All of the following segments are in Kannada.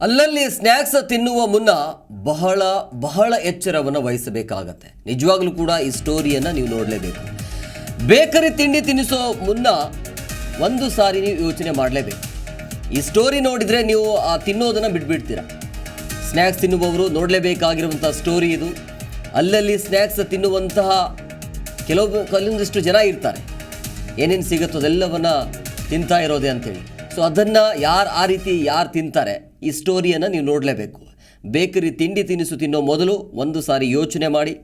ಅಲ್ಲಲ್ಲಿ ಸ್ನ್ಯಾಕ್ಸ್ ತಿನ್ನುವ ಮುನ್ನ ಬಹಳ ಬಹಳ ಎಚ್ಚರವನ್ನು ವಹಿಸಬೇಕಾಗತ್ತೆ. ನಿಜವಾಗ್ಲೂ ಕೂಡ ಈ ಸ್ಟೋರಿಯನ್ನು ನೀವು ನೋಡಲೇಬೇಕು. ಬೇಕರಿ ತಿಂಡಿ ತಿನ್ನಿಸೋ ಮುನ್ನ ಒಂದು ಸಾರಿ ನೀವು ಯೋಚನೆ ಮಾಡಲೇಬೇಕು. ಈ ಸ್ಟೋರಿ ನೋಡಿದರೆ ನೀವು ಆ ತಿನ್ನೋದನ್ನು ಬಿಟ್ಬಿಡ್ತೀರ ಸ್ನ್ಯಾಕ್ಸ್ ತಿನ್ನುವವರು ನೋಡಲೇಬೇಕಾಗಿರುವಂಥ ಸ್ಟೋರಿ ಇದು. ಅಲ್ಲಲ್ಲಿ ಸ್ನ್ಯಾಕ್ಸ್ ತಿನ್ನುವಂತಹ ಕೆಲವು, ಕೆಲವೊಂದಿಷ್ಟು ಜನ ಇರ್ತಾರೆ. ಏನೇನು ಸಿಗುತ್ತೋ ಅದೆಲ್ಲವನ್ನು ತಿಂತಾ ಇರೋದೆ ಅಂತೇಳಿ. ಸೊ ಅದನ್ನು ಯಾರು ಆ ರೀತಿ ಯಾರು ತಿಂತಾರೆ? ಈ ಸ್ಟೋರಿಯನ್ನು ನೀವು ನೋಡಲೇಬೇಕು. ಬೇಕರಿ ತಿಂಡಿ ತಿನಿಸು ತಿನ್ನೋ ಮೊದಲು ಒಂದು ಸಾರಿ ಯೋಚನೆ ಮಾಡಿ.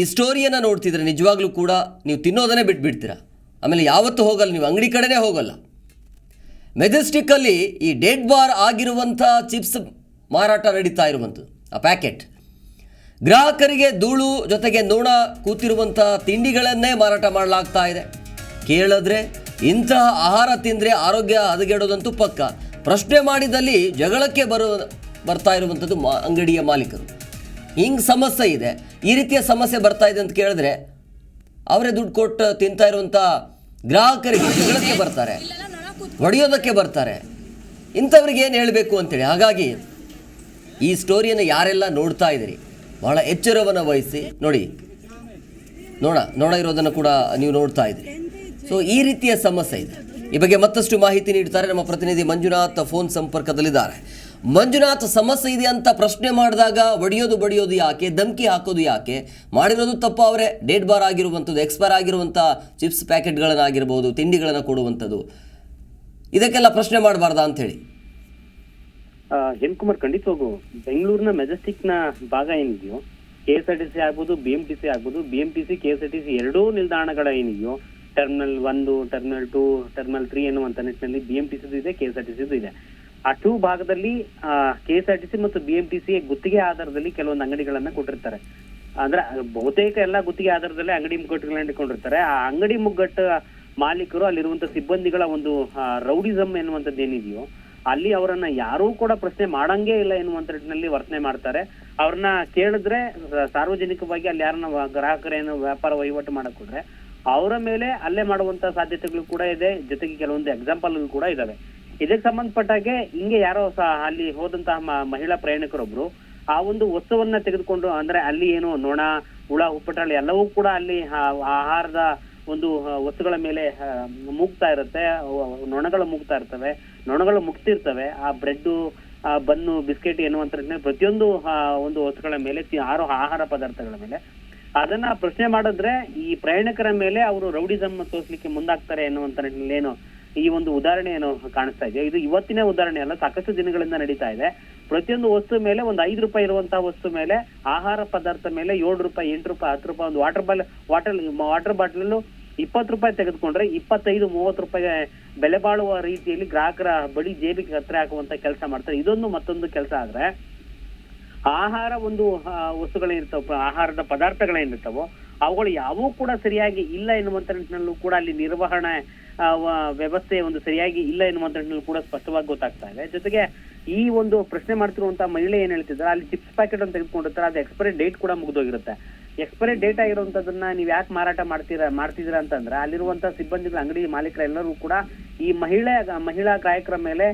ಈ ಸ್ಟೋರಿಯನ್ನು ನೋಡ್ತಿದ್ರೆ ನಿಜವಾಗ್ಲೂ ಕೂಡ ನೀವು ತಿನ್ನೋದನ್ನೇ ಬಿಟ್ಬಿಡ್ತೀರಾ? ಆಮೇಲೆ ಯಾವತ್ತೂ ಹೋಗಲ್ಲ, ನೀವು ಅಂಗಡಿ ಕಡೆನೇ ಹೋಗಲ್ಲ. ಮೆಜೆಸ್ಟಿಕ್ಕಲ್ಲಿ ಈ ಡೆಡ್ ಬಾರ್ ಆಗಿರುವಂಥ ಚಿಪ್ಸ್ ಮಾರಾಟ ನಡೀತಾ ಇರುವಂಥದ್ದು, ಆ ಪ್ಯಾಕೆಟ್ ಗ್ರಾಹಕರಿಗೆ ಧೂಳು ಜೊತೆಗೆ ನೋಣ ಕೂತಿರುವಂಥ ತಿಂಡಿಗಳನ್ನೇ ಮಾರಾಟ ಮಾಡಲಾಗ್ತಾ ಇದೆ. ಕೇಳಿದ್ರೆ ಇಂತಹ ಆಹಾರ ತಿಂದರೆ ಆರೋಗ್ಯ ಹದಗೆಡೋದಂತೂ ಪಕ್ಕ. ಪ್ರಶ್ನೆ ಮಾಡಿದಲ್ಲಿ ಜಗಳಕ್ಕೆ ಬರುವ ಬರ್ತಾ ಇರುವಂಥದ್ದು ಮಾ, ಅಂಗಡಿಯ ಮಾಲೀಕರು. ಹಿಂಗೆ ಸಮಸ್ಯೆ ಇದೆ. ಈ ರೀತಿಯ ಸಮಸ್ಯೆ ಬರ್ತಾ ಇದೆ ಅಂತ ಕೇಳಿದ್ರೆ, ಅವರೇ ದುಡ್ಡು ಕೊಟ್ಟು ತಿಂತಾ ಇರುವಂಥ ಗ್ರಾಹಕರಿಗೆ ಜಗಳಕ್ಕೆ ಬರ್ತಾರೆ. ಹೊಡೆಯೋದಕ್ಕೆ ಬರ್ತಾರೆ. ಇಂಥವ್ರಿಗೆ ಏನು ಹೇಳಬೇಕು ಅಂತೇಳಿ. ಹಾಗಾಗಿ ಈ ಸ್ಟೋರಿಯನ್ನು ಯಾರೆಲ್ಲ ನೋಡ್ತಾ ಇದ್ದೀರಿ, ಬಹಳ ಎಚ್ಚರವನ್ನು ವಹಿಸಿ ನೋಡಿ. ನೋಡ ನೋಡ ಇರೋದನ್ನು ಕೂಡ ನೀವು ನೋಡ್ತಾ ಇದ್ದೀರಿ. ಸೊ ಈ ರೀತಿಯ ಸಮಸ್ಯೆ ಇದೆ. ಈ ಬಗ್ಗೆ ಮತ್ತಷ್ಟು ಮಾಹಿತಿ ನೀಡ್ತಾರೆ ನಮ್ಮ ಪ್ರತಿನಿಧಿ ಮಂಜುನಾಥ್ ಫೋನ್ ಸಂಪರ್ಕದಲ್ಲಿದ್ದಾರೆ. ಮಂಜುನಾಥ್, ಸಮಸ್ಯೆ ಇದೆ ಅಂತ ಪ್ರಶ್ನೆ ಮಾಡಿದಾಗ ಒಡೆಯೋದು ಬಡಿಯೋದು ಯಾಕೆ? ಧಮಕಿ ಹಾಕೋದು ಯಾಕೆ? ಮಾಡಿರೋದು ತಪ್ಪು ಅವರೇ. ಡೇಟ್ ಬಾರ್ ಆಗಿರುವಂಥದ್ದು, ಎಕ್ಸ್ಪೈರ್ ಆಗಿರುವಂಥ ಚಿಪ್ಸ್ ಪ್ಯಾಕೆಟ್ಗಳನ್ನಾಗಿರ್ಬೋದು, ತಿಂಡಿಗಳನ್ನು ಕೊಡುವಂಥದ್ದು. ಇದಕ್ಕೆಲ್ಲ ಪ್ರಶ್ನೆ ಮಾಡಬಾರ್ದಾ ಅಂಥೇಳಿ? ಖಂಡಿತ ಖಂಡಿತವಾಗೂ ಬೆಂಗಳೂರಿನ ಮೆಜೆಸ್ಟಿಕ್ನ ಭಾಗ ಏನಿದೆಯೋ? K S R T C ಆಗ್ಬೋದು ಬಿ ಎಂ ಟಿ ಸಿ ಆಗ್ಬೋದು B M T C K S R T C ಎರಡೂ ನಿಲ್ದಾಣಗಳ ಏನಿದೆಯೋ ಟರ್ಮಿನಲ್ ಒಂದು, ಟರ್ಮಿನಲ್ ಟೂ, ಟರ್ಮಿನಲ್ ತ್ರೀ ಎನ್ನುವಂತ ನಿಟ್ಟಿನಲ್ಲಿ ಬಿ ಎಂ ಟಿ ಸಿ ಇದೆ K S R T C ಇದೆ. ಆ ಟೂ ಭಾಗದಲ್ಲಿ K S R T C ಮತ್ತು ಬಿಎಂಟಿಸಿ ಗುತ್ತಿಗೆ ಆಧಾರದಲ್ಲಿ ಕೆಲವೊಂದು ಅಂಗಡಿಗಳನ್ನ ಕೊಟ್ಟಿರ್ತಾರೆ. ಅಂದ್ರೆ ಬಹುತೇಕ ಎಲ್ಲ ಗುತ್ತಿಗೆ ಆಧಾರದಲ್ಲಿ ಅಂಗಡಿ ಮುಗ್ಗಟ್ಟುಗಳನ್ನ ಇಟ್ಕೊಂಡಿರ್ತಾರೆ. ಆ ಅಂಗಡಿ ಮುಗ್ಗಟ್ಟು ಮಾಲೀಕರು ಅಲ್ಲಿರುವಂತ ಸಿಬ್ಬಂದಿಗಳ ಒಂದು ರೌಡಿಸಮ್ ಎನ್ನುವಂಥದ್ದು ಏನಿದೆಯೋ, ಅಲ್ಲಿ ಅವರನ್ನ ಯಾರೂ ಕೂಡ ಪ್ರಶ್ನೆ ಮಾಡಂಗೇ ಇಲ್ಲ ಎನ್ನುವಂತ ನಿಟ್ಟಿನಲ್ಲಿ ವರ್ತನೆ ಮಾಡ್ತಾರೆ. ಅವ್ರನ್ನ ಕೇಳಿದ್ರೆ ಸಾರ್ವಜನಿಕವಾಗಿ ಅಲ್ಲಿ ಯಾರನ್ನ ಗ್ರಾಹಕರೇನು ವ್ಯಾಪಾರ ವಹಿವಾಟು ಮಾಡಕ್ ಅವರ ಮೇಲೆ ಅಲ್ಲೇ ಮಾಡುವಂತ ಸಾಧ್ಯತೆಗಳು ಕೂಡ ಇದೆ. ಜೊತೆಗೆ ಕೆಲವೊಂದು ಎಕ್ಸಾಂಪಲ್ ಕೂಡ ಇದಾವೆ. ಇದಕ್ಕೆ ಸಂಬಂಧಪಟ್ಟಾಗೆ ಹಿಂಗೆ ಯಾರೋ ಸಹ ಅಲ್ಲಿ ಹೋದಂತಹ ಮಹಿಳಾ ಪ್ರಯಾಣಿಕರೊಬ್ರು ಆ ಒಂದು ವಸ್ತುವನ್ನ ತೆಗೆದುಕೊಂಡು ಅಂದ್ರೆ ಅಲ್ಲಿ ಏನು ನೊಣ, ಹುಳ ಉಪ್ಪಟಾಳಿ ಎಲ್ಲವೂ ಕೂಡ ಅಲ್ಲಿ ಆಹಾರದ ಒಂದು ವಸ್ತುಗಳ ಮೇಲೆ ಮುಗ್ತಾ ಇರುತ್ತೆ. ನೊಣಗಳು ಮುಗ್ತಾ ಇರ್ತವೆ. ನೊಣಗಳು ಮುಗ್ತಿರ್ತವೆ. ಆ ಬ್ರೆಡ್ ಬನ್ನು, ಬಿಸ್ಕೆಟ್ ಎನ್ನುವಂತ ಪ್ರತಿಯೊಂದು ಒಂದು ವಸ್ತುಗಳ ಮೇಲೆ ಆರೋ ಆಹಾರ ಪದಾರ್ಥಗಳ ಮೇಲೆ ಅದನ್ನ ಪ್ರಶ್ನೆ ಮಾಡಿದ್ರೆ ಈ ಪ್ರಯಾಣಿಕರ ಮೇಲೆ ಅವರು ರೌಡಿಸಮ್ ತೋರಿಸಲಿಕ್ಕೆ ಮುಂದಾಗ್ತಾರೆ ಎನ್ನುವಂತ ಏನು ಈ ಒಂದು ಉದಾಹರಣೆ ಏನು ಕಾಣಿಸ್ತಾ ಇದೆ? ಇದು ಇವತ್ತಿನ ಉದಾಹರಣೆ ಅಲ್ಲ, ಸಾಕಷ್ಟು ದಿನಗಳಿಂದ ನಡೀತಾ ಇದೆ. ಪ್ರತಿಯೊಂದು ವಸ್ತು ಮೇಲೆ ಒಂದು ಐದು ರೂಪಾಯಿ ಇರುವಂತಹ ವಸ್ತು ಮೇಲೆ ಆಹಾರ ಪದಾರ್ಥ ಮೇಲೆ ಏಳು ರೂಪಾಯಿ, ಎಂಟು ರೂಪಾಯಿ, ಹತ್ತು ರೂಪಾಯಿ, ಒಂದು water ball water water bottle ಇಪ್ಪತ್ತು ರೂಪಾಯಿ ತೆಗೆದುಕೊಂಡ್ರೆ ಇಪ್ಪತ್ತೈದು, ಮೂವತ್ತು ರೂಪಾಯಿ ಬೆಲೆ ಬಾಳುವ ರೀತಿಯಲ್ಲಿ ಗ್ರಾಹಕರ ಬಳಿ ಜೇಬಿಗೆ ಹತ್ರ ಹಾಕುವಂತ ಕೆಲಸ ಮಾಡ್ತಾರೆ. ಇದೊಂದು ಮತ್ತೊಂದು ಕೆಲಸ ಆದ್ರೆ ಆಹಾರ ಒಂದು ವಸ್ತುಗಳೇನಿರ್ತಾವ ಆಹಾರದ ಪದಾರ್ಥಗಳೇನಿರ್ತಾವೋ, ಅವುಗಳು ಯಾವೂ ಕೂಡ ಸರಿಯಾಗಿ ಇಲ್ಲ ಎನ್ನುವಂತ ನಿಟ್ಟಿನಲ್ಲೂ ಕೂಡ ಅಲ್ಲಿ ನಿರ್ವಹಣೆ ವ್ಯವಸ್ಥೆ ಒಂದು ಸರಿಯಾಗಿ ಇಲ್ಲ ಎನ್ನುವಂತ ನಿಟ್ಟಿನಲ್ಲೂ ಕೂಡ ಸ್ಪಷ್ಟವಾಗಿ ಗೊತ್ತಾಗ್ತಾ ಇದೆ. ಜೊತೆಗೆ ಈ ಒಂದು ಪ್ರಶ್ನೆ ಮಾಡ್ತಿರುವಂತಹ ಮಹಿಳೆ ಏನ್ ಹೇಳ್ತಿದ್ರೆ ಅಲ್ಲಿ ಚಿಪ್ಸ್ ಪ್ಯಾಕೆಟ್ ಅಂತ ತೆಗೆದುಕೊಂಡಿರ್ತಾರೆ ಅದು ಎಕ್ಸ್ಪೈರಿ ಡೇಟ್ ಕೂಡ ಮುಗಿದೋಗಿರುತ್ತೆ. ಎಕ್ಸ್ಪೈರಿ ಡೇಟ್ ಆಗಿರುವಂತದನ್ನ ನೀವ್ ಯಾಕೆ ಮಾರಾಟ ಮಾಡ್ತೀರಾ, ಮಾಡ್ತಿದ್ದೀರಾ ಅಂತಂದ್ರೆ ಅಲ್ಲಿರುವಂತಹ ಸಿಬ್ಬಂದಿಗಳ ಅಂಗಡಿ ಮಾಲೀಕರೆಲ್ಲರೂ ಕೂಡ ಈ ಮಹಿಳೆ, ಮಹಿಳಾ ಗಾಯಕರ ಮೇಲೆ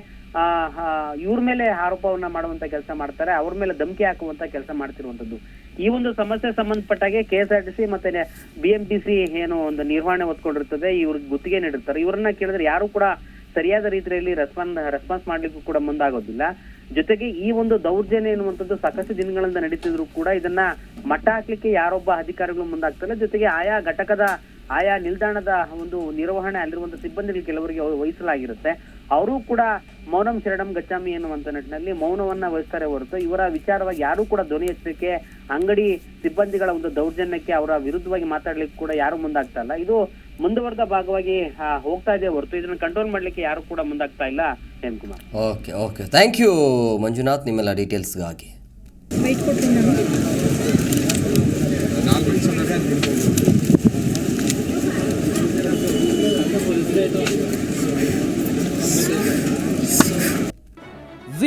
ಇವ್ರ ಮೇಲೆ ಆರೋಪವನ್ನ ಮಾಡುವಂತ ಕೆಲಸ ಮಾಡ್ತಾರೆ, ಅವ್ರ ಮೇಲೆ ಧಮಕಿ ಹಾಕುವಂತ ಕೆಲಸ ಮಾಡ್ತಿರುವಂತದ್ದು. ಈ ಒಂದು ಸಮಸ್ಯೆ ಸಂಬಂಧಪಟ್ಟಾಗೆ K S R T C ಮತ್ತೆ ಬಿ ಎಂ ಟಿ ಸಿ ಏನು ಒಂದು ನಿರ್ವಹಣೆ ಹೊತ್ಕೊಂಡಿರ್ತದೆ ಇವ್ರಿಗೆ ಗುತ್ತಿಗೆ ನೀಡಿರ್ತಾರೆ. ಇವರನ್ನ ಕೇಳಿದ್ರೆ ಯಾರು ಕೂಡ ಸರಿಯಾದ ರೀತಿಯಲ್ಲಿ ರೆಸ್ಪಾನ್ಸ್ ರೆಸ್ಪಾನ್ಸ್ ಮಾಡ್ಲಿಕ್ಕೂ ಕೂಡ ಮುಂದಾಗೋದಿಲ್ಲ. ಜೊತೆಗೆ ಈ ಒಂದು ದೌರ್ಜನ್ಯ ಎನ್ನುವಂಥದ್ದು ಸಾಕಷ್ಟು ದಿನಗಳಿಂದ ನಡೀತಿದ್ರು ಕೂಡ ಇದನ್ನ ಮಟ್ಟ ಹಾಕ್ಲಿಕ್ಕೆ ಯಾರೊಬ್ಬ ಅಧಿಕಾರಿಗಳು ಮುಂದಾಗ್ತಾರೆ. ಜೊತೆಗೆ ಆಯಾ ಘಟಕದ, ಆಯಾ ನಿಲ್ದಾಣದ ಒಂದು ನಿರ್ವಹಣೆ ಅಲ್ಲಿರುವಂತ ಸಿಬ್ಬಂದಿಗಳು ಕೆಲವರಿಗೆ ವಹಿಸಲಾಗಿರುತ್ತೆ. ಅವರು ಕೂಡ ಮೌನಂ ಶರಣಂ ಗಚ್ಚಾಮಿ ಎನ್ನುವಂತ ನಿಟ್ಟಿನಲ್ಲಿ ಮೌನವನ್ನ ವಹಿಸ್ತಾರೆ ಹೊರತು ಇವರ ವಿಚಾರವಾಗಿ ಯಾರು ಕೂಡ ಧ್ವನಿ ಎತ್ತಲಿಕ್ಕೆ ಅಂಗಡಿ ಸಿಬ್ಬಂದಿಗಳ ಒಂದು ದೌರ್ಜನ್ಯಕ್ಕೆ ಅವರ ವಿರುದ್ಧವಾಗಿ ಮಾತಾಡ್ಲಿಕ್ಕೆ ಕೂಡ ಯಾರು ಮುಂದಾಗ್ತಾ ಇಲ್ಲ. ಇದು ಮುಂದುವರೆದ ಭಾಗವಾಗಿ ಹೋಗ್ತಾ ಇದೆ ಹೊರತು. ಇದನ್ನು ಕಂಟ್ರೋಲ್ ಮಾಡ್ಲಿಕ್ಕೆ ಯಾರು ಕೂಡ ಮುಂದಾಗ್ತಾ ಇಲ್ಲ Hem Kumar. Okay okay. Thank you Manjunath ನಿಮ್ಮೆಲ್ಲ ಡೀಟೇಲ್ಸ್ಗಾಗಿ